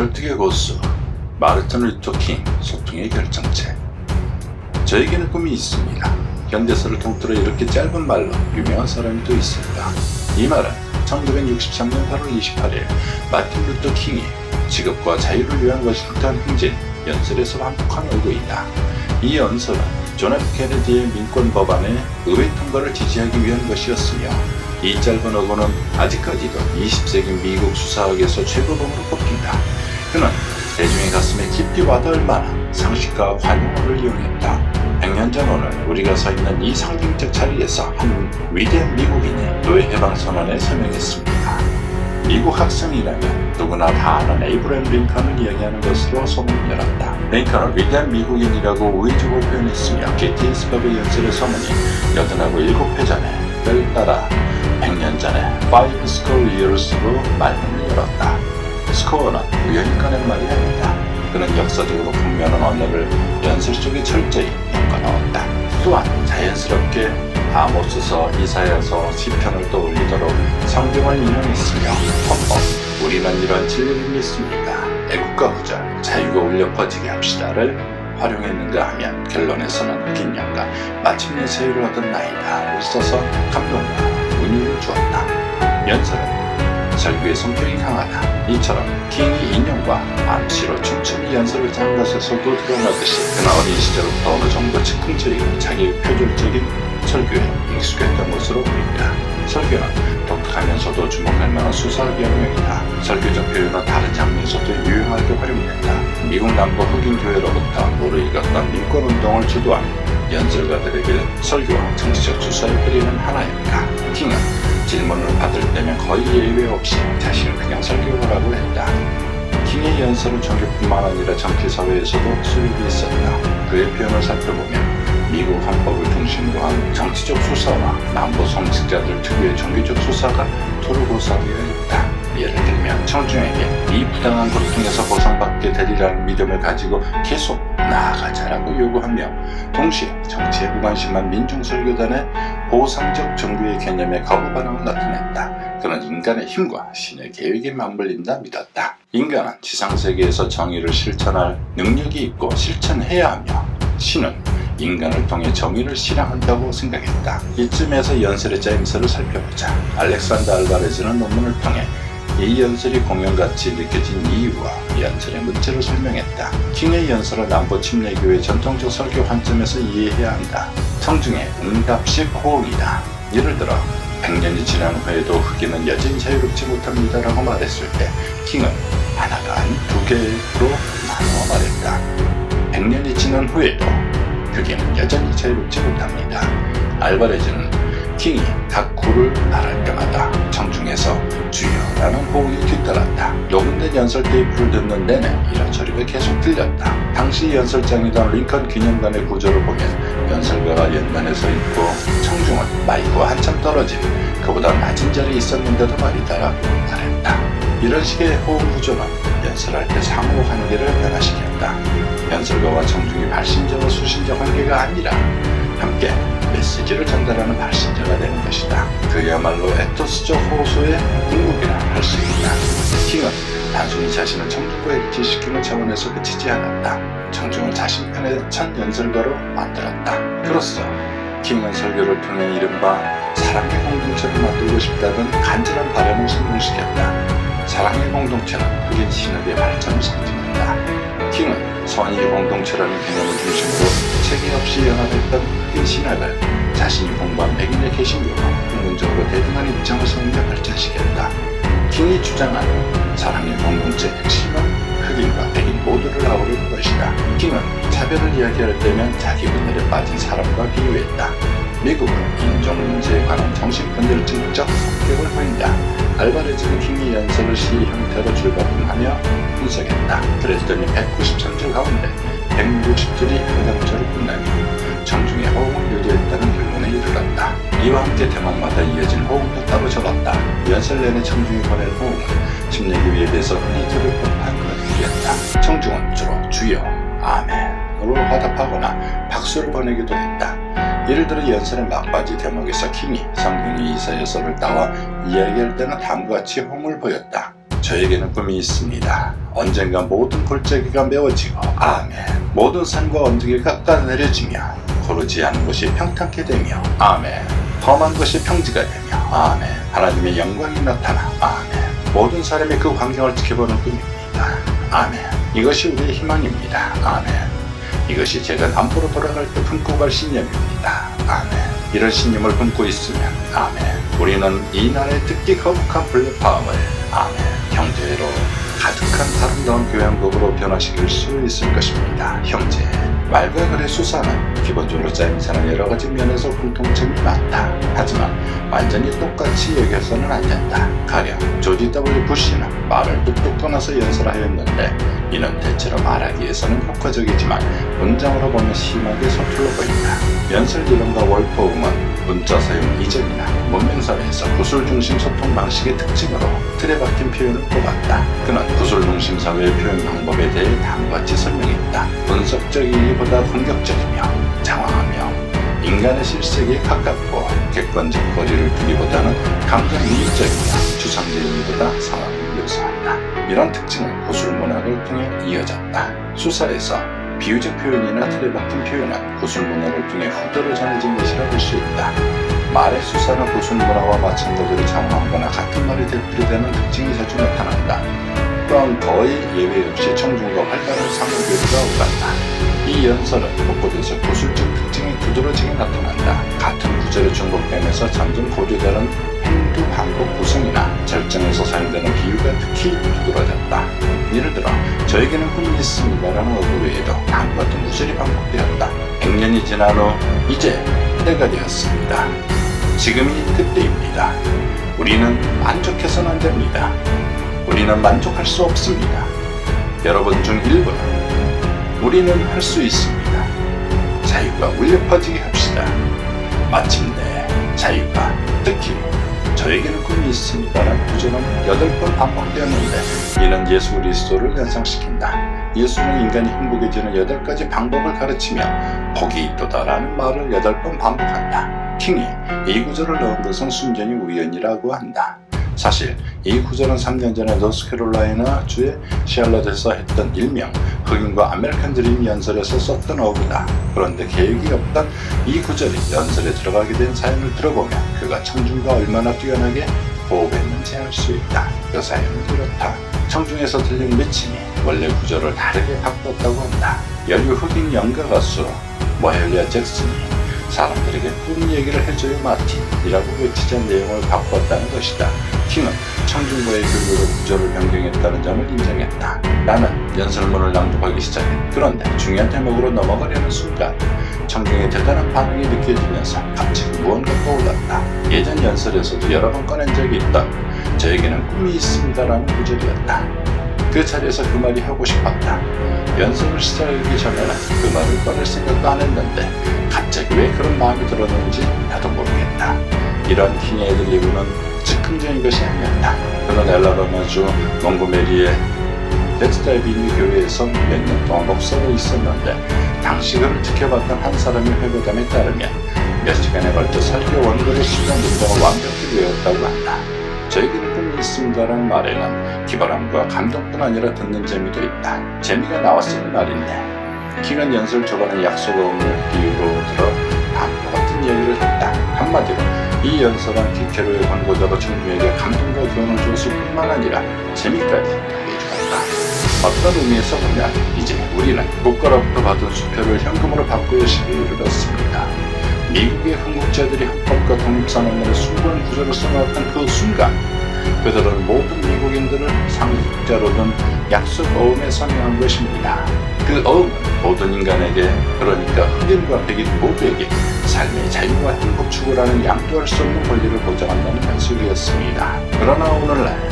설득의 고수 마르틴 루터 킹 소통의 결정체 저에게는 꿈이 있습니다. 현대사를 통틀어 이렇게 짧은 말로 유명한 사람이 또 있습니다. 이 말은 1963년 8월 28일 마틴 루터 킹이 직업과 자유를 위한 워싱턴 행진 연설에서 반복한 의도이다. 이 연설은 존 F 케네디의 민권 법안의 의회 통과를 지지하기 위한 것이었으며 이 짧은 어고는 아직까지도 20세기 미국 수사학에서 최고봉으로 꼽힌다. 그는 대중의 가슴에 깊이 와닿을 만한 상식과 관용어를 이용했다. 100년 전 오늘 우리가 서 있는 이 상징적 자리에서 한 위대한 미국인이 노예 해방 선언에 서명했습니다. 미국 학생이라면 누구나 다 아는 에이브램 링컨을 이야기하는 것으로 소문을 열었다. 링컨을 위대한 미국인이라고 우회적으로 표현했으며 게티스버그 연설의 서문이 여든하고 일곱 회 전에 때를 따라 100년 전에 Five Score Years로 말문을 열었다. 스코어는 우연히 꺼낸 말이 아니다. 그는 역사적으로 분명한 언어를 연설 속에 철저히 엮어넣었다. 또한 자연스럽게 아모스서 이사야서 시편을 떠올리도록 성경을 인용했으며 헌법 우리는 이런 진리를 믿습니다. 애국가 구절 자유가 울려 퍼지게 합시다를 활용했는가 하면 결론에서는 긴 년간 마침내 자유를 얻은 나이다를 써서 감동과 운율을 주었다. 연설은 설교의 성격이 강하다. 이처럼 킹이 인형과 암시로 춤추는 연설을 짠 것에서도 드러나듯이 그는 어린 시절부터 어느 정도 즉흥적이고 자기 표절적인 설교에 익숙했던 것으로 보인다. 설교는 독특하면서도 주목할 만한 수사학의 영역이다. 설교적 표현은 다른 장면에서도 유용하게 활용된다. 미국 남부 흑인 교회로부터 노를 이뤘던 민권운동을 주도한 연설가들에게 설교와 정치적 수사를 그리는 하나였다. 킹은 질문을 받을 때면 거의 예외 없이 자신을 그냥 설교하라고 했다. 킹의 연설은 종교뿐만 아니라 정치사회에서도 수익이 있었다. 그의 표현을 살펴보면 미국 헌법을 중심으로 한 정치적 수사와 남부 성직자들 특유의 종교적 수사가 토르고 사되어 있다. 예를 들면 청중에게 이 부당한 고통에서 벗어받게 되리라는 믿음을 가지고 계속 나아가자라고 요구하며 동시에 정치에 무관심한 민중설교단의 보상적 종교의 개념에 거부 반응을 나타냈다. 그는 인간의 힘과 신의 계획에 맞물린다 믿었다. 인간은 지상세계에서 정의를 실천할 능력이 있고 실천해야 하며 신은 인간을 통해 정의를 실행한다고 생각했다. 이쯤에서 연설의 짜임새를 살펴보자. 알렉산더 알바레즈는 논문을 통해 이 연설이 공연같이 느껴진 이유와 연설의 문제를 설명했다. 킹의 연설은 남부 침례교의 전통적 설교 관점에서 이해해야 한다. 청중의 응답식 호응이다. 예를 들어 100년이 지난 후에도 흑인은 여전히 자유롭지 못합니다 라고 말했을 때 킹은 하나가 아닌 두 개로 나누어 말했다. 100년이 지난 후에도 흑인은 여전히 자유롭지 못합니다. 알바레즈는 각 구를 말할 때마다 청중에서 주여라는 호응이 뒤따랐다. 녹음된 연설 테이프를 듣는 내내 이런 소리가 계속 들렸다. 당시 연설장이던 링컨 기념관의 구조를 보면 연설가가 연단에 서 있고 청중은 마이크와 한참 떨어진 그보다 낮은 자리에 있었는데도 말이다라고 말했다. 이런 식의 호응 구조는 연설할 때 상호 관계를 변화시켰다. 연설가와 청중이 발신자와 수신자 관계가 아니라 함께 메시지를 전달하는 발신자가 되는 것이다. 그야말로 에토스적 호소의 궁극이라 할 수 있다. 킹은 단순히 자신을 청중과 일치시키는 차원에서 그치지 않았다. 청중을 자신 편의 첫 연설가로 만들었다. 그로써 킹은 설교를 통해 이른바 사랑의 공동체를 만들고 싶다던 간절한 바람을 성공시켰다. 사랑의 공동체는 흑인 신학의 발전을 상징한다. 킹은 선의의 공동체라는 개념을 중심으로 체계 없이 연합했던 흑인 신학을 자신이 공부한 맥인의 개신교가 근본적으로 대등한 입장을 세우며 발전시켰다. 킹이 주장하는 사랑의 공동체의 핵심은 흑인과 백인 모두를 아우르는 것이다. 킹은 차별을 이야기할 때면 자기 분열에 빠진 사람과 비유했다. 미국은 인종 문제에 관한 정신 분열증적 성격을 보인다. 알바레즈는 킹의 연설을 시 형태로 줄거품하며 분석했다. 그랬더니 193줄 가운데 160줄이 한강처럼 끝나며 정중의 호응을 유도했다는 결론에 이르렀다. 이와 함께 대목마다 이어진 호응도 따로 적었다. 연설 내내 청중이 보낸 호응은 침례교회에 대해서 흔히 들을 법한 것들이었다. 청중은 주로 주여, 아멘으로 화답하거나 박수를 보내기도 했다. 예를 들어 연설의 막바지 대목에서 킹이 성경의 이사야서를 따와 이야기할 때는 다음과 같이 호응을 보였다. 저에게는 꿈이 있습니다. 언젠가 모든 골짜기가 메워지고 아멘. 모든 산과 언덕이 깎아내려지며 고르지 않은 곳이 평탄케 되며 아멘. 험한 것이 평지가 되며 아멘. 하나님의 영광이 나타나 아멘. 모든 사람이 그 광경을 지켜보는 꿈입니다. 아멘. 이것이 우리의 희망입니다. 아멘. 이것이 제가 남부로 돌아갈 때 품고 갈 신념입니다. 아멘. 이런 신념을 품고 있으면 아멘. 우리는 이 나라의 특기 거북한 플랫폼을 아멘. 형제로 가득한 아름다운 교양국으로 변화시킬 수 있을 것입니다. 형제. 말과 글의 수사는 기본적으로 짜임새는 여러 가지 면에서 공통점이 많다. 하지만 완전히 똑같이 여겨서는 안 된다. 가령 조지 W 부시는 말을 뚝뚝 떠나서 연설하였는데 이는 대체로 말하기에서는 효과적이지만 문장으로 보면 심하게 서툴러 보인다. 연설理論과 월포음은 문자 사용 이전이나 문명사회에서 구술 중심 소통 방식의 특징으로 틀에 박힌 표현을 뽑았다. 그는 구술 중심 사회의 표현 방법에 대해 다음과 같이 설명했다. 분석적이기보다 공격적이며 장황하며 인간의 실색에 가깝고 객관적 거리를 두기보다는 감정 이입적이며 추상적이기보다 상황을 묘사한다. 이런 특징은 구술 문학을 통해 이어졌다. 수사에서 비유적 표현이나 틀에 박힌 표현은 구술 문학을 통해 후대로 전해진 것이라 볼 수 있다. 말의 수사는 구술 문화와 마찬가지로 장황하거나 같은 말이 되풀이되는 특징이 자주 나타난다. 또한 거의 예외 없이 청중과 활발한 상호교류가 오간다. 이 연설은 곳곳에서 구술적 특징이 두드러지게 나타난다. 같은 구절의 중복됨에서 점점 고조되는 행두 반복 구성이나 절정에서 사용되는 비유가 특히 두드러졌다. 예를 들어 저에게는 꿈이 있습니다라는 어구 외에도 다음과 같은 구절이 반복되었다. 100년이 지난 후 이제 때가 되었습니다. 지금이 그때입니다. 우리는 만족해서는 안 됩니다. 우리는 만족할 수 없습니다. 여러분 중 일부는 우리는 할 수 있습니다. 자유가 울려 퍼지게 합시다. 마침내 자유가 특히 저에게는 꿈이 있습니다라는 구절은 여덟 번 반복되었는데 이는 예수 그리스도를 연상시킨다. 예수는 인간이 행복해지는 여덟 가지 방법을 가르치며 복이 있도다라는 말을 여덟 번 반복한다. 킹이 이 구절을 넣은 것은 순전히 우연이라고 한다. 사실 이 구절은 3년 전에 노스캐롤라이나 주의 샬럿에서 했던 일명 흑인과 아메리칸 드림 연설에서 썼던 어구다. 그런데 계획이 없던 이 구절이 연설에 들어가게 된 사연을 들어보면 그가 청중과 얼마나 뛰어나게 호흡했는지 알 수 있다. 그 사연은 이렇다. 청중에서 들린 외침이 원래 구절을 다르게 바꿨다고 한다. 여류 흑인 연가 가수 모헬리아 잭슨이 사람들에게 꿈 얘기를 해줘요 마틴이라고 외치자 내용을 바꿨다는 것이다. 킹은 청중과의 교류로 구절을 변경했다는 점을 인정했다. 나는 연설문을 낭독하기 시작해. 그런데 중요한 대목으로 넘어가려는 순간 청중의 대단한 반응이 느껴지면서 갑자기 무언가 떠올랐다. 예전 연설에서도 여러 번 꺼낸 적이 있던 저에게는 꿈이 있습니다라는 구절이었다. 그 자리에서 그 말이 하고 싶었다. 연습을 시작하기 전에는 그 말을 꺼낼 생각도 안 했는데 갑자기 왜 그런 마음이 들었는지 나도 모르겠다. 이런 킹의 애들리브는 즉흥적인 것이 아니었다. 그는 엘라바마주 몽고메리의 덱스타이비니 교회에서 몇 년 동안 목사로 있었는데 당시 그를 지켜봤던 한 사람의 회고담에 따르면 몇 시간에 걸쳐 설교 원고의 시간 문장을 완벽히 외웠다고 한다. 저에게는 있습니다라는 말에는 기발함과 감동뿐 아니라 듣는 재미도 있다. 재미가 나왔으니 말인데 기간 연설 초반에 약속 없는 비유로 들어 다음과 같은 얘기를 했다. 한마디로 이 연설은 기케로의 광고자로 청중에게 감동과 교훈을 줬을 뿐만 아니라 재미까지 더해주었다. 어떤 의미에서 보면 이제 우리는 국가로부터 받은 수표를 현금으로 바꾸의 시기를 이르렀습니다. 미국의 흥국자들이 헌법과 독립선언문의 숭고한 구조를 써놓았던 그 순간 그들은 모든 미국인들을 상속자로는 약속 어음에 선명한 것입니다. 그 어음은 모든 인간에게 그러니까 흑인과 백인 모두에게 삶의 자유와 행복 추구라는 양도할 수 없는 권리를 보장한다는 약속이었습니다. 그러나 오늘날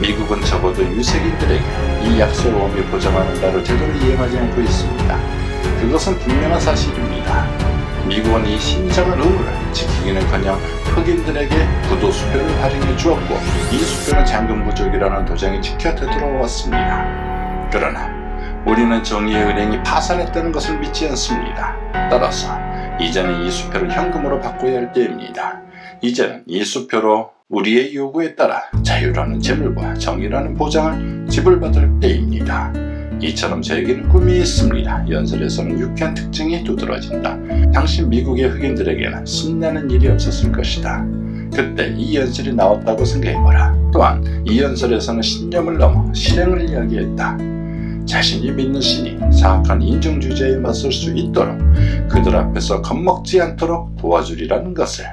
미국은 적어도 유색인들에게 이 약속 어음이 보장하는 바를 제대로 이행하지 않고 있습니다. 그것은 분명한 사실입니다. 미국은 이 신성한 의무를 지키기는커녕 흑인들에게 부도 수표를 발행해 주었고 이 수표는 잔금 부족이라는 도장이 지켜 되돌아왔습니다. 그러나 우리는 정의의 은행이 파산했다는 것을 믿지 않습니다. 따라서 이제는 이 수표를 현금으로 바꿔야 할 때입니다. 이제는 이 수표로 우리의 요구에 따라 자유라는 재물과 정의라는 보장을 지불받을 때입니다. 이처럼 저에게는 꿈이 있습니다. 연설에서는 유쾌한 특징이 두드러진다. 당시 미국의 흑인들에게는 신나는 일이 없었을 것이다. 그때 이 연설이 나왔다고 생각해보라. 또한 이 연설에서는 신념을 넘어 실행을 이야기했다. 자신이 믿는 신이 사악한 인종주의자에 맞설 수 있도록 그들 앞에서 겁먹지 않도록 도와주리라는 것을